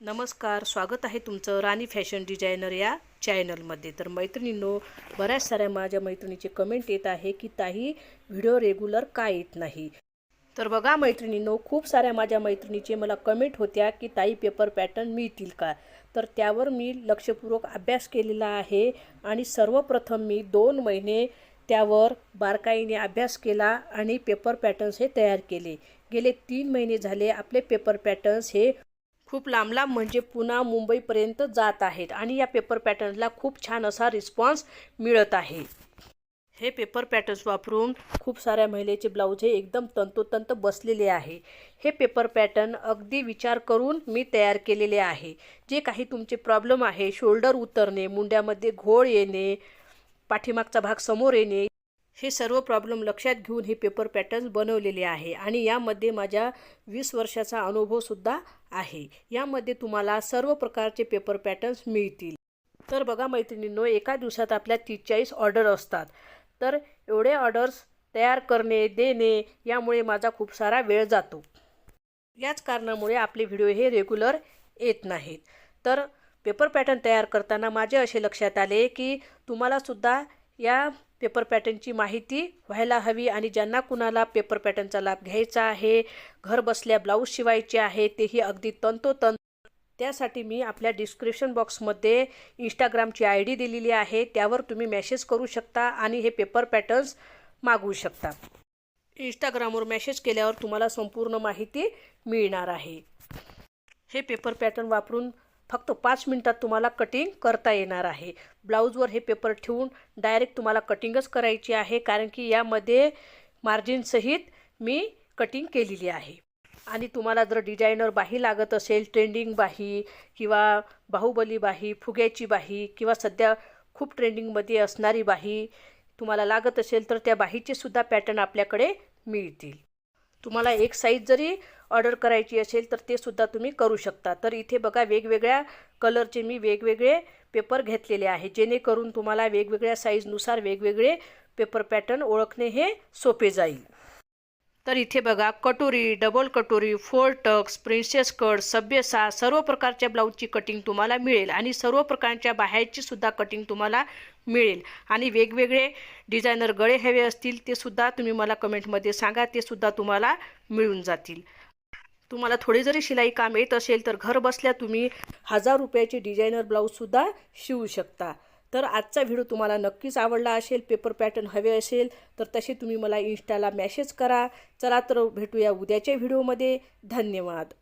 नमस्कार स्वागत आहे तुमचं राणी फॅशन डिझायनर या चॅनलमध्ये. तर मैत्रिणींनो बऱ्याच साऱ्या माझ्या मैत्रिणीचे कमेंट येत आहे की ताई व्हिडिओ रेग्युलर का येत नाही? तर बघा मैत्रिणींनो खूप साऱ्या माझ्या मैत्रिणीचे मला कमेंट होत्या की ताई पेपर पॅटर्न मिळतील का? तर त्यावर मी लक्षपूर्वक अभ्यास केलेला आहे आणि सर्वप्रथम मी दोन महिने त्यावर बारकाईने अभ्यास केला आणि पेपर पॅटर्न्स हे तयार केले. गेले तीन महिने झाले आपले पेपर पॅटर्न्स हे खूप लांब लांब म्हणजे पुन्हा मुंबईपर्यंत जात आहेत आणि या पेपर पॅटर्नला खूप छान असा रिस्पॉन्स मिळत आहे. हे पेपर पॅटर्न्स वापरून खूप साऱ्या महिलेचे ब्लाऊज हे एकदम तंतोतंत बसलेले आहे. हे पेपर पॅटर्न अगदी विचार करून मी तयार केलेले आहे. जे काही तुमचे प्रॉब्लेम आहे शोल्डर उतरणे मुंड्यामध्ये घोळ येणे पाठीमागचा भाग समोर येणे हे सर्व प्रॉब्लेम लक्षात घेऊन हे पेपर पॅटर्न्स बनवलेले आहे. आणि यामध्ये माझ्या वीस वर्षाचा अनुभवसुद्धा आहे. यामध्ये तुम्हाला सर्व प्रकारचे पेपर पॅटर्न्स मिळतील. तर बघा मैत्रिणींनो एका दिवसात आपल्या तीस चाळीस ऑर्डर असतात. तर एवढे ऑर्डर्स तयार करणे देणे यामुळे माझा खूप सारा वेळ जातो. याच कारणामुळे आपले व्हिडिओ हे रेग्युलर येत नाहीत. तर पेपर पॅटर्न तयार करताना माझे असे लक्षात आले की तुम्हालासुद्धा या पेपर पॅटर्नची माहिती व्हायला हवी आणि ज्यांना कुणाला पेपर पॅटर्नचा लाभ घ्यायचा आहे घर बसल्या ब्लाऊज शिवायचे आहे तेही अगदी तंतोतंत. त्यासाठी मी आपल्या डिस्क्रिप्शन बॉक्समध्ये इंस्टाग्रामची आय डी दिलेली आहे त्यावर तुम्ही मेसेज करू शकता आणि हे पेपर पॅटर्न्स मागवू शकता. इंस्टाग्रामवर मेसेज केल्यावर तुम्हाला संपूर्ण माहिती मिळणार आहे. हे पेपर पॅटर्न वापरून फक्त पाच मिनटात तुम्हाला कटिंग करता येणार आहे. ब्लाऊजवर हे पेपर ठेवून डायरेक्ट तुम्हाला कटिंगच करायची आहे कारण की यामध्ये मार्जिनसहित मी कटिंग केलेली आहे. आणि तुम्हाला जर डिझायनर बाही लागत असेल ट्रेंडिंग बाही किंवा बाहुबली बाही फुग्याची बाही किंवा सध्या खूप ट्रेंडिंगमध्ये असणारी बाही तुम्हाला लागत असेल तर त्या बाहीचे सुद्धा पॅटर्न आपल्याकडे मिळतील. तुम्हाला एक साईज जरी ऑर्डर करायची असेल तर ते सुद्धा तुम्ही करू शकता. तर इथे बघा वेगवेगळ्या कलरचे मी वेगवेगळे पेपर घेतलेले आहे. जेणेकरून तुम्हाला वेगवेगळ्या साईजनुसार वेगवेगळे पेपर पॅटर्न ओळखणे हे सोपे जाईल. तर इथे बघा कटोरी डबल कटोरी फोर टक्स प्रिन्सेस कट सभ्यसा सर्व प्रकारच्या ब्लाऊजची कटिंग तुम्हाला मिळेल आणि सर्व प्रकारच्या बाहेरची सुद्धा कटिंग तुम्हाला मिळेल. आणि वेगवेगळे डिझायनर गळे हवे असतील ते सुद्धा तुम्ही मला कमेंटमध्ये सांगा ते सुद्धा तुम्हाला मिळून जातील. तुम्हाला थोडी जरी शिलाई काम येत असेल तर घर बसल्या तुम्ही हजार रुपयाचे डिझायनर ब्लाऊजसुद्धा शिवू शकता. तर आजचा व्हिडिओ तुम्हाला नक्कीच आवडला असेल पेपर पॅटर्न हवे असेल तर तसे तुम्ही मला इन्स्टाला मॅसेज करा. चला तर भेटूया उद्याच्या व्हिडिओमध्ये. धन्यवाद.